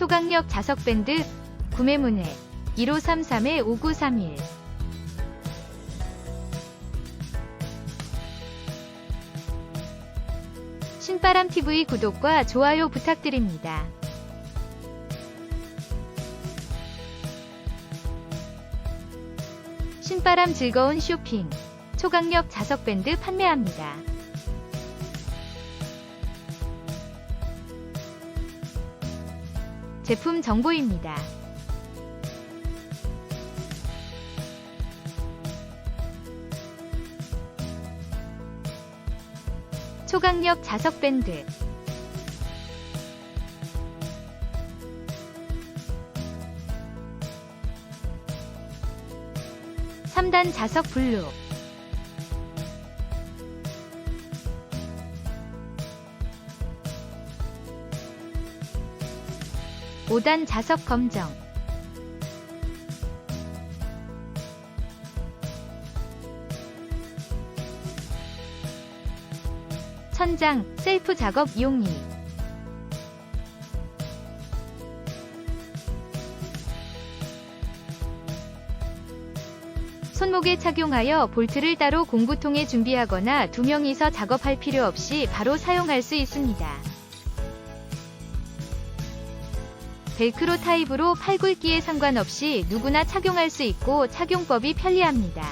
초강력 자석 밴드 구매 문의 1533-5931 신바람TV 구독과 좋아요 부탁드립니다. 신바람 즐거운 쇼핑 초강력 자석 밴드 판매합니다. 제품 정보입니다. 초강력 자석 밴드 삼단 자석 블루 오단 자석 검정 천장, 셀프 작업 용이 손목에 착용하여 볼트를 따로 공구통에 준비하거나 두 명이서 작업할 필요 없이 바로 사용할 수 있습니다. 벨크로 타입으로 팔 굵기에 상관없이 누구나 착용할 수 있고 착용법이 편리합니다.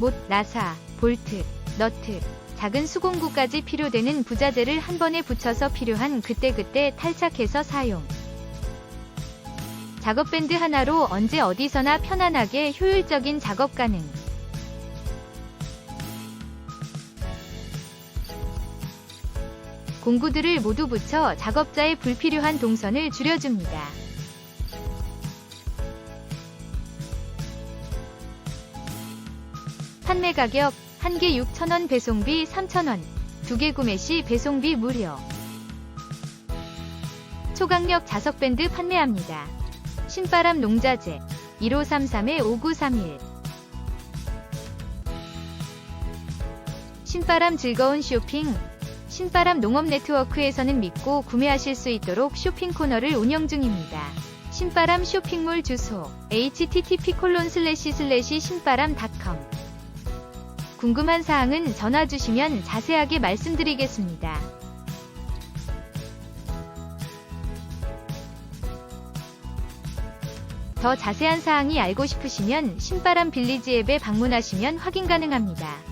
못, 나사, 볼트, 너트, 작은 수공구까지 필요되는 부자재를 한 번에 붙여서 필요한 그때그때 탈착해서 사용. 작업 밴드 하나로 언제 어디서나 편안하게 효율적인 작업 가능. 공구들을 모두 붙여 작업자의 불필요한 동선을 줄여줍니다. 판매 가격 1개 6,000원 배송비 3,000원 2개 구매 시 배송비 무료 초강력 자석 밴드 판매합니다. 신바람 농자재 1533-5931 신바람 즐거운 쇼핑 신바람 농업 네트워크에서는 믿고 구매하실 수 있도록 쇼핑 코너를 운영 중입니다. 신바람 쇼핑몰 주소 http 신바람닷컴 궁금한 사항은 전화 주시면 자세하게 말씀드리겠습니다. 더 자세한 사항이 알고 싶으시면 신바람 빌리지 앱에 방문하시면 확인 가능합니다.